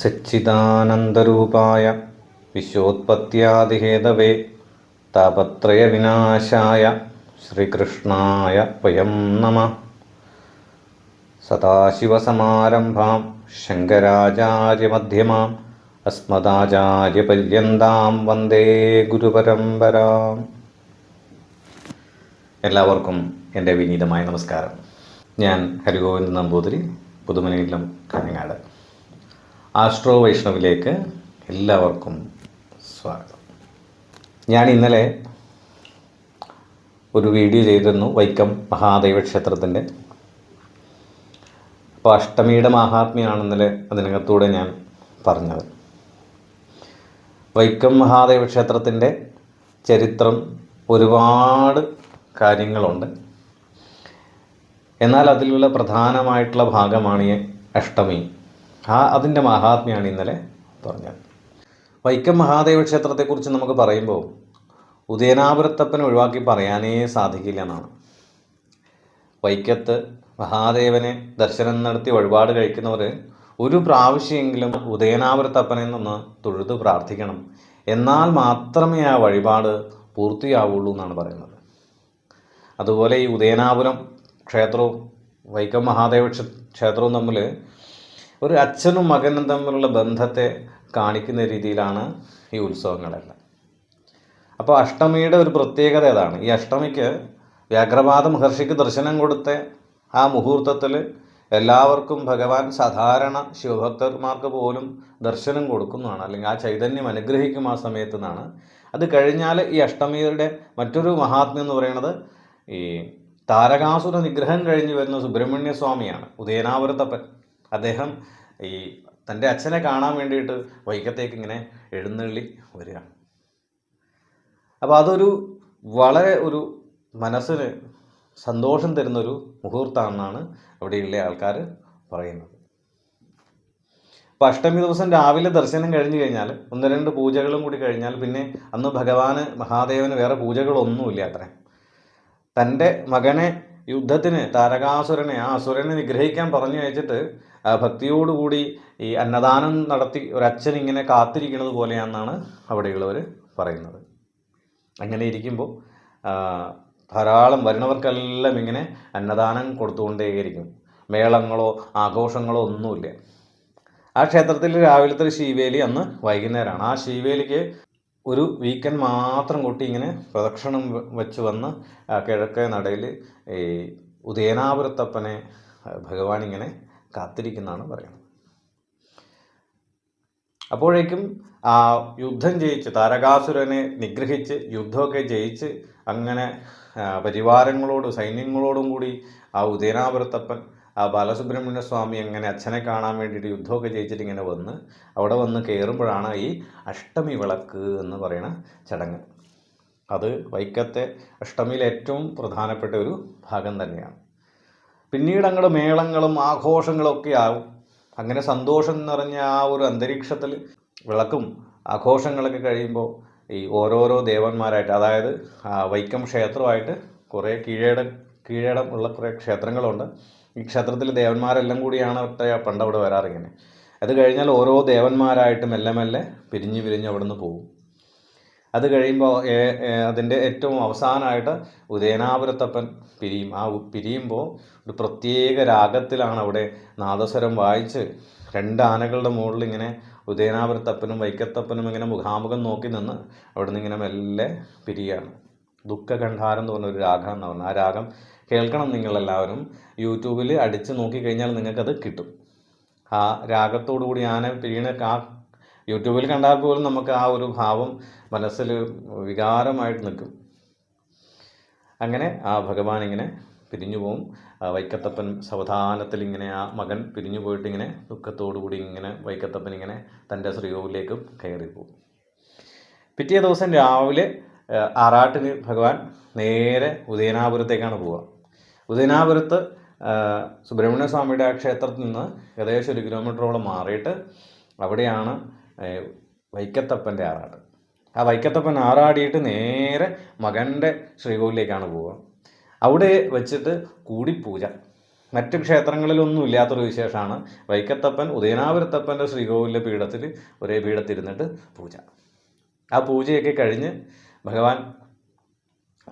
സച്ചിദാനന്ദരൂപായ വിശ്വോത്പത്യാദിഹേതവേ താപത്രയവിനാശായ ശ്രീകൃഷ്ണായ വയം നമ. സദാശിവസമാരംഭാം ശങ്കരാചാര്യമധ്യമാം അസ്മദാചാര്യപര്യന്താം വന്ദേ ഗുരുപരമ്പരാം. എല്ലാവർക്കും എന്റെ വിനീതമായ നമസ്കാരം. ഞാൻ ഹരിഗോവിന്ദ് നമ്പൂതിരി പുതുമനയിലും കാഞ്ഞങ്ങാട്. ആസ്ട്രോ വൈഷ്ണവിലേക്ക് എല്ലാവർക്കും സ്വാഗതം. ഞാൻ ഇന്നലെ ഒരു വീഡിയോ ചെയ്തിരുന്നു വൈക്കം മഹാദേവ ക്ഷേത്രത്തിന്റെ അപ്പോൾ അഷ്ടമിയുടെ മഹാത്മ്യമാണ് അതിനകത്തൂടെ ഞാൻ പറഞ്ഞത്. വൈക്കം മഹാദേവ ക്ഷേത്രത്തിന്റെ ചരിത്രം ഒരുപാട് കാര്യങ്ങളുണ്ട്. എന്നാൽ അതിലുള്ള പ്രധാനമായിട്ടുള്ള ഭാഗമാണ് ഈ അഷ്ടമി. ആ അതിന്റെ മഹാത്മ്യമാണ് ഇന്നലെ പറഞ്ഞത്. വൈക്കം മഹാദേവ ക്ഷേത്രത്തെക്കുറിച്ച് നമുക്ക് പറയുമ്പോൾ ഉദയനാപുരത്തപ്പൻ ഒഴിവാക്കി പറയാനേ സാധിക്കില്ല എന്നാണ്. വൈക്കത്ത് മഹാദേവനെ ദർശനം നടത്തി വഴിപാട് കഴിക്കുന്നവർ ഒരു പ്രാവശ്യമെങ്കിലും ഉദയനാപുരത്തപ്പനെ നിന്ന് തൊഴുത് പ്രാർത്ഥിക്കണം. എന്നാൽ മാത്രമേ ആ വഴിപാട് പൂർത്തിയാവുള്ളൂ എന്നാണ് പറയുന്നത്. അതുപോലെ ഈ ഉദയനാപുരം ക്ഷേത്രവും വൈക്കം മഹാദേവ ക്ഷേത്രവും തമ്മിൽ ഒരു അച്ഛനും മകനും തമ്മിലുള്ള ബന്ധത്തെ കാണിക്കുന്ന രീതിയിലാണ് ഈ ഉത്സവങ്ങളെല്ലാം. അപ്പോൾ അഷ്ടമിയുടെ ഒരു പ്രത്യേകത ഏതാണ്? ഈ അഷ്ടമിക്ക് വ്യാഘ്രപാദ മഹർഷിക്ക് ദർശനം കൊടുത്ത ആ മുഹൂർത്തത്തിൽ എല്ലാവർക്കും ഭഗവാൻ സാധാരണ ശിവഭക്തന്മാർക്ക് പോലും ദർശനം കൊടുക്കുന്നതാണ്. അല്ലെങ്കിൽ ആ ചൈതന്യം അനുഗ്രഹിക്കും ആ സമയത്ത് നിന്നാണ് അത് കഴിഞ്ഞാൽ ഈ അഷ്ടമിയുടെ മറ്റൊരു മഹാത്മ്യം എന്ന് പറയുന്നത് ഈ താരകാസുര നിഗ്രഹം കഴിഞ്ഞ് വരുന്ന സുബ്രഹ്മണ്യ സ്വാമിയാണ് ഉദയനാപുരത്തപ്പൻ അദ്ദേഹം ഈ തന്റെ അച്ഛനെ കാണാൻ വേണ്ടിയിട്ട് വൈക്കത്തേക്ക് ഇങ്ങനെ എഴുന്നള്ളി വരിക. അപ്പോൾ അതൊരു വളരെ ഒരു മനസ്സിന് സന്തോഷം തരുന്നൊരു മുഹൂർത്തമാണെന്നാണ് അവിടെയുള്ള ആൾക്കാർ പറയുന്നത്. അപ്പോൾ അഷ്ടമി ദിവസം രാവിലെ ദർശനം കഴിഞ്ഞു കഴിഞ്ഞാൽ ഒന്ന് രണ്ട് പൂജകളും കൂടി കഴിഞ്ഞാൽ പിന്നെ അന്ന് ഭഗവാന് മഹാദേവന് വേറെ പൂജകളൊന്നുമില്ല അത്രേ തന്റെ മകനെ യുദ്ധത്തിന് താരകാസുരനെ ആ അസുരനെ നിഗ്രഹിക്കാൻ പറഞ്ഞു അയച്ചിട്ട് ഭക്തിയോടുകൂടി ഈ അന്നദാനം നടത്തി ഒരച്ഛൻ ഇങ്ങനെ കാത്തിരിക്കുന്നത് പോലെയാണെന്നാണ് അവിടെയുള്ളവർ പറയുന്നത്. അങ്ങനെ ഇരിക്കുമ്പോൾ ധാരാളം വരുന്നവർക്കെല്ലാം ഇങ്ങനെ അന്നദാനം കൊടുത്തുകൊണ്ടേയിരിക്കും. മേളങ്ങളോ ആഘോഷങ്ങളോ ഒന്നുമില്ല. ആ ക്ഷേത്രത്തിൽ രാവിലത്തെ ശീവേലി അന്ന് വൈകുന്നേരമാണ് ആ ശീവേലിക്ക് ഒരു വീക്കെൻഡ് മാത്രം കൂട്ടി ഇങ്ങനെ പ്രദക്ഷിണം വെച്ച് വന്ന് കിഴക്കേ നടയിൽ ഈ ഉദയനാപുരത്തപ്പനെ ഭഗവാൻ ഇങ്ങനെ കാത്തിരിക്കുന്നതാണ് പറയുന്നത്. അപ്പോഴേക്കും ആ യുദ്ധം ജയിച്ച് താരകാസുരനെ നിഗ്രഹിച്ച് യുദ്ധമൊക്കെ ജയിച്ച് അങ്ങനെ പരിവാരങ്ങളോട് സൈന്യങ്ങളോടും കൂടി ആ ഉദയനാപുരത്തപ്പൻ ആ ബാലസുബ്രഹ്മണ്യ സ്വാമി അങ്ങനെ അച്ഛനെ കാണാൻ വേണ്ടിയിട്ട് യുദ്ധമൊക്കെ ജയിച്ചിട്ട് ഇങ്ങനെ വന്ന് അവിടെ വന്ന് കയറുമ്പോഴാണ് ഈ അഷ്ടമി വിളക്ക് എന്ന് പറയുന്ന ചടങ്ങ്. അത് വൈക്കത്തെ അഷ്ടമിയിലെ ഏറ്റവും പ്രധാനപ്പെട്ട ഒരു ഭാഗം തന്നെയാണ്. പിന്നീട് അങ്ങോട്ട് മേളങ്ങളും ആഘോഷങ്ങളും ഒക്കെ ആവും. അങ്ങനെ സന്തോഷം നിറഞ്ഞ ആ ഒരു അന്തരീക്ഷത്തിൽ വിളക്കും ആഘോഷങ്ങളൊക്കെ കഴിയുമ്പോൾ ഈ ഓരോരോ ദേവന്മാരായിട്ട് അതായത് വൈക്കം ക്ഷേത്രമായിട്ട് കുറേ കീഴേട കീഴേടം ഉള്ള കുറേ ക്ഷേത്രങ്ങളുണ്ട്. ഈ ക്ഷേത്രത്തിൽ ദേവന്മാരെല്ലാം കൂടിയാണ് പണ്ട് അവിടെ വരാറിങ്ങനെ. അത് കഴിഞ്ഞാൽ ഓരോ ദേവന്മാരായിട്ട് മെല്ലെ മെല്ലെ പിരിഞ്ഞ് പിരിഞ്ഞ് അവിടെ നിന്ന് പോകും അത് കഴിയുമ്പോൾ അതിന്റെ ഏറ്റവും അവസാനമായിട്ട് ഉദയനാപുരത്തപ്പൻ പിരിയും. ആ പിരിയുമ്പോൾ ഒരു പ്രത്യേക രാഗത്തിലാണ് അവിടെ നാദസ്വരം വായിച്ച് രണ്ട് ആനകളുടെ മുകളിൽ ഇങ്ങനെ ഉദയനാപുരത്തപ്പനും വൈക്കത്തപ്പനും ഇങ്ങനെ മുഖാമുഖം നോക്കി നിന്ന് അവിടെ നിന്ന് ഇങ്ങനെ മെല്ലെ പിരിയാണ്. ദുഃഖകണ്ഠാരം എന്ന് പറഞ്ഞ ഒരു രാഗം എന്ന് പറഞ്ഞാൽ ആ രാഗം കേൾക്കണം നിങ്ങളെല്ലാവരും. യൂട്യൂബിൽ അടിച്ച് നോക്കിക്കഴിഞ്ഞാൽ നിങ്ങൾക്കത് കിട്ടും. ആ രാഗത്തോടു കൂടി ആന പിഴീണ ആ യൂട്യൂബിൽ കണ്ടാൽ പോലും നമുക്ക് ആ ഒരു ഭാവം മനസ്സിൽ വികാരമായിട്ട് നിൽക്കും. അങ്ങനെ ആ ഭഗവാൻ ഇങ്ങനെ പിരിഞ്ഞു പോവും. വൈക്കത്തപ്പൻ സവധാനത്തിൽ ഇങ്ങനെ ആ മകൻ പിരിഞ്ഞു പോയിട്ട് ഇങ്ങനെ ദുഃഖത്തോടു കൂടി ഇങ്ങനെ വൈക്കത്തപ്പൻ ഇങ്ങനെ തന്റെ ശ്രീകോവിലേക്കും കയറിപ്പോവും പിറ്റേ ദിവസം രാവിലെ ആറാട്ടിന് ഭഗവാൻ നേരെ ഉദയനാപുരത്തേക്കാണ് പോവുക. ഉദയനാപുരത്ത് സുബ്രഹ്മണ്യ സ്വാമിയുടെ ആ ക്ഷേത്രത്തിൽ നിന്ന് ഏകദേശം ഒരു കിലോമീറ്ററോളം മാറിയിട്ട് അവിടെയാണ് വൈക്കത്തപ്പന്റെ ആറാട്. ആ വൈക്കത്തപ്പൻ ആറാടിയിട്ട് നേരെ മകന്റെ ശ്രീകോവിലേക്കാണ് പോവുക. അവിടെ വെച്ചിട്ട് കൂടിപ്പൂജ. മറ്റ് ക്ഷേത്രങ്ങളിലൊന്നും ഇല്ലാത്തൊരു വിശേഷമാണ് വൈക്കത്തപ്പൻ ഉദയനാപുരത്തപ്പന്റെ ശ്രീകോവിലെ പീഠത്തിൽ ഒരേ പീഠത്തിരുന്നിട്ട് പൂജ. ആ പൂജയൊക്കെ കഴിഞ്ഞ് ഭഗവാൻ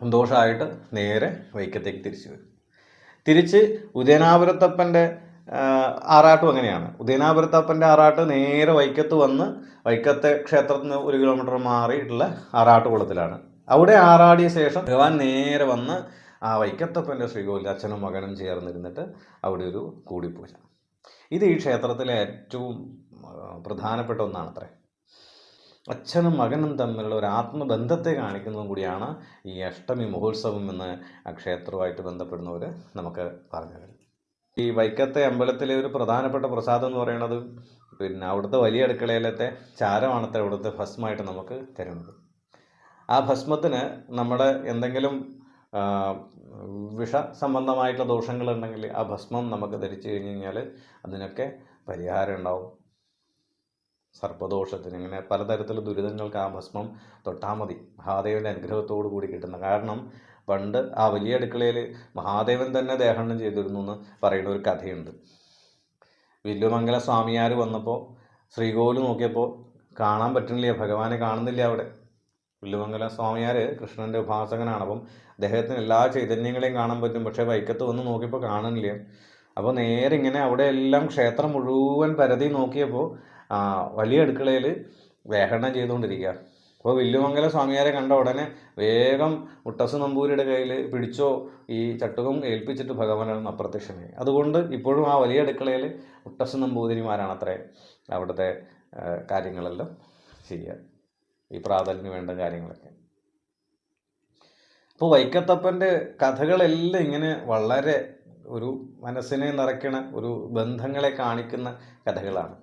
സന്തോഷമായിട്ട് നേരെ വൈക്കത്തേക്ക് തിരിച്ചു വരും. തിരിച്ച് ഉദയനാപുരത്തപ്പന്റെ ആറാട്ടും അങ്ങനെയാണ്. ഉദയനാപുരത്തപ്പന്റെ ആറാട്ട് നേരെ വൈക്കത്ത് വന്ന് വൈക്കത്തെ ക്ഷേത്രത്തിൽ നിന്ന് ഒരു കിലോമീറ്റർ മാറിയിട്ടുള്ള ആറാട്ട് കുളത്തിലാണ്. അവിടെ ആറാടിയ ശേഷം ഭഗവാൻ നേരെ വന്ന് ആ വൈക്കത്തപ്പന്റെ ശ്രീകോവിൽ അച്ഛനും മകനും ചേർന്നിരുന്നിട്ട് അവിടെ ഒരു കൂടിപ്പൂജ. ഇത് ഈ ക്ഷേത്രത്തിലെ ഏറ്റവും പ്രധാനപ്പെട്ട ഒന്നാണത്രേ. അച്ഛനും മകനും തമ്മിലുള്ള ഒരു ആത്മബന്ധത്തെ കാണിക്കുന്നതും കൂടിയാണ് ഈ അഷ്ടമി മഹോത്സവം എന്ന് ക്ഷേത്രവുമായിട്ട് ബന്ധപ്പെടുന്നവർ നമുക്ക് പറഞ്ഞു തരും ഈ വൈക്കത്തെ അമ്പലത്തിലെ ഒരു പ്രധാനപ്പെട്ട പ്രസാദം എന്ന് പറയുന്നത് പിന്നെ അവിടുത്തെ വലിയ അടുക്കളയിലത്തെ ചാരമാണത്തെ അവിടുത്തെ ഭസ്മമായിട്ട് നമുക്ക് തരുന്നത്. ആ ഭസ്മത്തിന് നമ്മുടെ എന്തെങ്കിലും വിഷ സംബന്ധമായിട്ടുള്ള ദോഷങ്ങളുണ്ടെങ്കിൽ ആ ഭസ്മം നമുക്ക് ധരിച്ചു കഴിഞ്ഞ് കഴിഞ്ഞാൽ അതിനൊക്കെ പരിഹാരം ഉണ്ടാവും. സർപ്പദോഷത്തിന് ഇങ്ങനെ പലതരത്തിലുള്ള ദുരിതങ്ങൾക്ക് ആ ഭസ്മം തൊട്ടാൽ മതി. മഹാദേവന്റെ അനുഗ്രഹത്തോടു കൂടി കിട്ടുന്ന കാരണം പണ്ട് ആ വലിയ അടുക്കളയിൽ മഹാദേവൻ തന്നെ ദേഹണ്ണം ചെയ്തിരുന്നു എന്ന് പറയുന്ന ഒരു കഥയുണ്ട്. വില്ലുമംഗല സ്വാമിയാർ വന്നപ്പോൾ ശ്രീകോവിൽ നോക്കിയപ്പോൾ കാണാൻ പറ്റുന്നില്ല ഭഗവാനെ കാണുന്നില്ല അവിടെ. വില്ലുമംഗല സ്വാമിയാർ കൃഷ്ണന്റെ ഉപാസകനാണ്. അപ്പം അദ്ദേഹത്തിന് എല്ലാ ചൈതന്യങ്ങളെയും കാണാൻ പറ്റും പക്ഷേ വൈക്കത്ത് വന്ന് നോക്കിയപ്പോൾ കാണുന്നില്ല. അപ്പോൾ നേരെ ഇങ്ങനെ അവിടെ എല്ലാം ക്ഷേത്രം മുഴുവൻ പരതി നോക്കിയപ്പോൾ വലിയ അടുക്കളയിൽ വേഹണം ചെയ്തുകൊണ്ടിരിക്കുക അപ്പോൾ വില്ലുമംഗല സ്വാമിയാരെ കണ്ട ഉടനെ വേഗം മുട്ടസ് നമ്പൂരിയുടെ കയ്യിൽ പിടിച്ചോ ഈ ചട്ടുകം ഏൽപ്പിച്ചിട്ട് ഭഗവാനാണ് അപ്രത്യക്ഷമായി അതുകൊണ്ട് ഇപ്പോഴും ആ വലിയ അടുക്കളയിൽ മുട്ടസ് നമ്പൂതിരിമാരാണ് അത്രേ അവിടുത്തെ കാര്യങ്ങളെല്ലാം ചെയ്യുക. ഈ പ്രാതലിന് വേണ്ട കാര്യങ്ങളൊക്കെ. അപ്പോൾ വൈക്കത്തപ്പന്റെ കഥകളെല്ലാം ഇങ്ങനെ വളരെ ഒരു മനസ്സിനെ നിറയ്ക്കണ ഒരു ബന്ധങ്ങളെ കാണിക്കുന്ന കഥകളാണ്.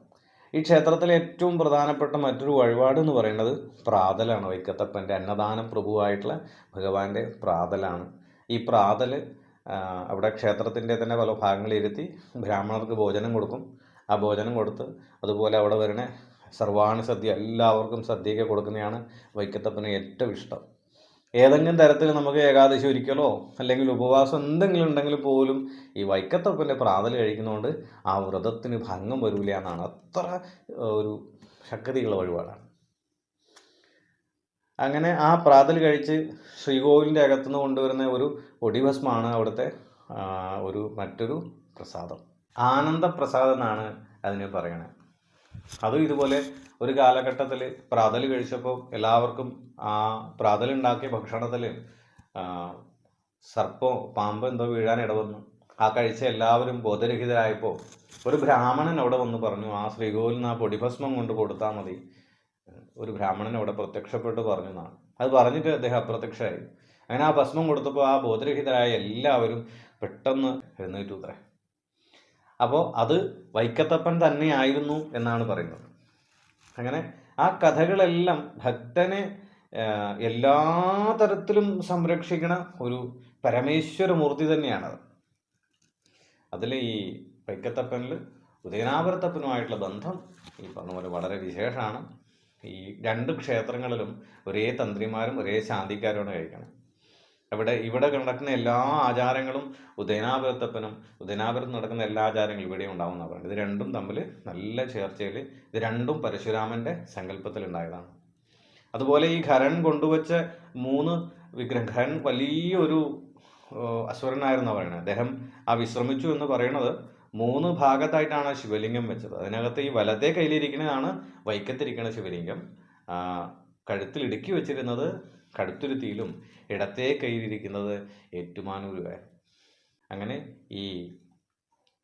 ഈ ക്ഷേത്രത്തിലെ ഏറ്റവും പ്രധാനപ്പെട്ട മറ്റൊരു വഴിപാട് എന്ന് പറയുന്നത് പ്രാതലാണ്. വൈക്കത്തപ്പന്റെ അന്നദാനം പ്രഭുവായിട്ടുള്ള ഭഗവാന്റെ പ്രാതലാണ്. ഈ പ്രാതൽ അവിടെ ക്ഷേത്രത്തിന്റെ തന്നെ പല ഭാഗങ്ങളിലിരുത്തി ബ്രാഹ്മണർക്ക് ഭോജനം കൊടുക്കും. ആ ഭോജനം കൊടുത്ത് അതുപോലെ അവിടെ വരുന്ന സർവാണി സദ്യ എല്ലാവർക്കും സദ്യയൊക്കെ കൊടുക്കുന്നതാണ് വൈക്കത്തപ്പന് ഏറ്റവും ഇഷ്ടം. ഏതെങ്കിലും തരത്തിൽ നമുക്ക് ഏകാദശി ഒരിക്കലോ അല്ലെങ്കിൽ ഉപവാസം എന്തെങ്കിലും ഉണ്ടെങ്കിൽ പോലും ഈ വൈക്കത്തപ്പന്റെ പ്രാതൽ കഴിക്കുന്നതുകൊണ്ട് ആ വ്രതത്തിന് ഭംഗം വരില്ല എന്നാണ് അത്ര ഒരു ശക്തിയുള്ള വഴിപാടാണ്. അങ്ങനെ ആ പ്രാതൽ കഴിച്ച് ശ്രീകോവിലിന്റെ അകത്തുനിന്ന് കൊണ്ടുവരുന്ന ഒരു ഒടിഭസ്മാണ് അവിടുത്തെ ഒരു മറ്റൊരു പ്രസാദം. ആനന്ദപ്രസാദം എന്നാണ് അതിനെ പറയണത്. അതും ഇതുപോലെ ഒരു കാലഘട്ടത്തിൽ പ്രാതൽ കഴിച്ചപ്പോൾ എല്ലാവർക്കും ആ പ്രാതൽ ഉണ്ടാക്കിയ ഭക്ഷണത്തിൽ സർപ്പോ പാമ്പ് എന്തോ വീഴാൻ ഇടവന്നു. ആ കഴിച്ച എല്ലാവരും ബോധരഹിതരായപ്പോൾ ഒരു ബ്രാഹ്മണൻ അവിടെ വന്ന് പറഞ്ഞു ആ ശ്രീകോവിലിന് ആ പൊടിഭസ്മം കൊണ്ട് കൊടുത്താൽ മതി. ഒരു ബ്രാഹ്മണൻ അവിടെ പ്രത്യക്ഷപ്പെട്ട് പറഞ്ഞു എന്നാണ്. അത് പറഞ്ഞിട്ട് അദ്ദേഹം അപ്രത്യക്ഷമായി അങ്ങനെ ആ ഭസ്മം കൊടുത്തപ്പോൾ ആ ബോധരഹിതരായ എല്ലാവരും പെട്ടെന്ന് എഴുന്നേറ്റു അത്രേ. അപ്പോൾ അത് വൈക്കത്തപ്പൻ തന്നെയായിരുന്നു എന്നാണ് പറയുന്നത്. അങ്ങനെ ആ കഥകളെല്ലാം ഭക്തനെ എല്ലാ തരത്തിലും സംരക്ഷിക്കണ ഒരു പരമേശ്വരമൂർത്തി തന്നെയാണത്. അതിൽ ഈ വൈക്കത്തപ്പനിൽ ഉദയനാപുരത്തപ്പനുമായിട്ടുള്ള ബന്ധം ഈ പറഞ്ഞ പോലെ വളരെ വിശേഷമാണ്. ഈ രണ്ട് ക്ഷേത്രങ്ങളിലും ഒരേ തന്ത്രിമാരും ഒരേ ശാന്തിക്കാരുമാണ് കഴിക്കണം ഇവിടെ ഇവിടെ നടക്കുന്ന എല്ലാ ആചാരങ്ങളും ഉദയനാപുരത്തപ്പനും ഉദയനാപുരത്ത് നടക്കുന്ന എല്ലാ ആചാരങ്ങളും ഇവിടെ എന്നാണ് പറയുന്നത്. ഇത് രണ്ടും തമ്മിൽ നല്ല ചേർച്ചയിൽ ഇത് രണ്ടും പരശുരാമന്റെ സങ്കല്പത്തിൽ ഉണ്ടായതാണ് അതുപോലെ ഈ ഖരൻ കൊണ്ടുവച്ച മൂന്ന് വിഗ്രഹം ഖരൻ വലിയൊരു അസുരനായിരുന്നു പറയുന്നത്. അദ്ദേഹം ആ വിശ്രമിച്ചു എന്ന് പറയുന്നത് മൂന്ന് ഭാഗത്തായിട്ടാണ് ശിവലിംഗം വെച്ചത്. അതിനകത്ത് ഈ വലത്തെ കയ്യിലിരിക്കുന്നതാണ് വൈക്കത്തിരിക്കുന്ന ശിവലിംഗം. കഴുത്തിൽ ഇടുക്കി വെച്ചിരുന്നത് കടുത്തുരുത്തിയിലും ഇടത്തെ കയ്യിലിരിക്കുന്നത് ഏറ്റുമാനൂരുമായിരുന്നു അങ്ങനെ ഈ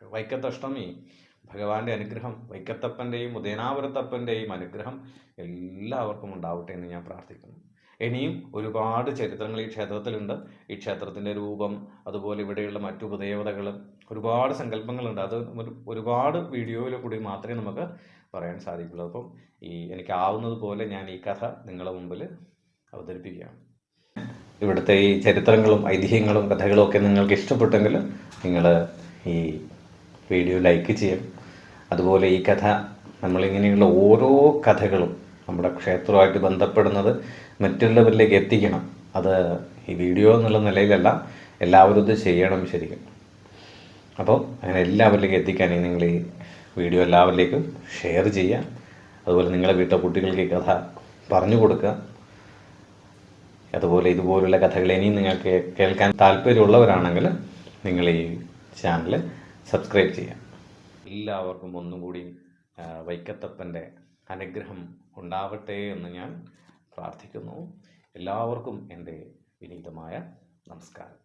വൈക്കത്തഷ്ടമി ഭഗവാന്റെ അനുഗ്രഹം വൈക്കത്തപ്പന്റെയും ഉദയനാപുരത്തപ്പന്റെയും അനുഗ്രഹം എല്ലാവർക്കും ഉണ്ടാവട്ടെ എന്ന് ഞാൻ പ്രാർത്ഥിക്കുന്നു. ഇനിയും ഒരുപാട് ചരിത്രങ്ങൾ ഈ ക്ഷേത്രത്തിലുണ്ട്. ഈ ക്ഷേത്രത്തിന്റെ രൂപം അതുപോലെ ഇവിടെയുള്ള മറ്റു ഉപദേവതകൾ ഒരുപാട് സങ്കല്പങ്ങളുണ്ട്. അത് ഒരുപാട് വീഡിയോയിൽ കൂടി മാത്രമേ നമുക്ക് പറയാൻ സാധിക്കുള്ളൂ. അപ്പം ഈ എനിക്കാവുന്നത് പോലെ ഞാൻ ഈ കഥ നിങ്ങളുടെ മുമ്പിൽ അവതരിപ്പിക്കുകയാണ് ഇവിടുത്തെ ഈ ചരിത്രങ്ങളും ഐതിഹ്യങ്ങളും കഥകളും ഒക്കെ നിങ്ങൾക്ക് ഇഷ്ടപ്പെട്ടെങ്കിൽ നിങ്ങൾ ഈ വീഡിയോ ലൈക്ക് ചെയ്യും. അതുപോലെ ഈ കഥ നമ്മളിങ്ങനെയുള്ള ഓരോ കഥകളും നമ്മുടെ ക്ഷേത്രവുമായിട്ട് ബന്ധപ്പെടുന്നത് മറ്റുള്ളവരിലേക്ക് എത്തിക്കണം. അത് ഈ വീഡിയോ എന്നുള്ള നിലയിലല്ല എല്ലാവരും ഇത് ചെയ്യണം ശരിക്കും. അപ്പോൾ അങ്ങനെ എല്ലാവരിലേക്കും എത്തിക്കാൻ നിങ്ങൾ ഈ വീഡിയോ എല്ലാവരിലേക്കും ഷെയർ ചെയ്യുക. അതുപോലെ നിങ്ങളുടെ വീട്ടിലെ കുട്ടികൾക്ക് ഈ കഥ പറഞ്ഞു കൊടുക്കുക. അതുപോലെ ഇതുപോലുള്ള കഥകൾ ഇനിയും നിങ്ങൾക്ക് കേൾക്കാൻ താല്പര്യമുള്ളവരാണെങ്കിൽ നിങ്ങൾ ഈ ചാനൽ സബ്സ്ക്രൈബ് ചെയ്യാം. എല്ലാവർക്കും ഒന്നുകൂടി വൈക്കത്തപ്പന്റെ അനുഗ്രഹം ഉണ്ടാവട്ടെ എന്ന് ഞാൻ പ്രാർത്ഥിക്കുന്നു. എല്ലാവർക്കും എന്റെ വിനീതമായ നമസ്കാരം.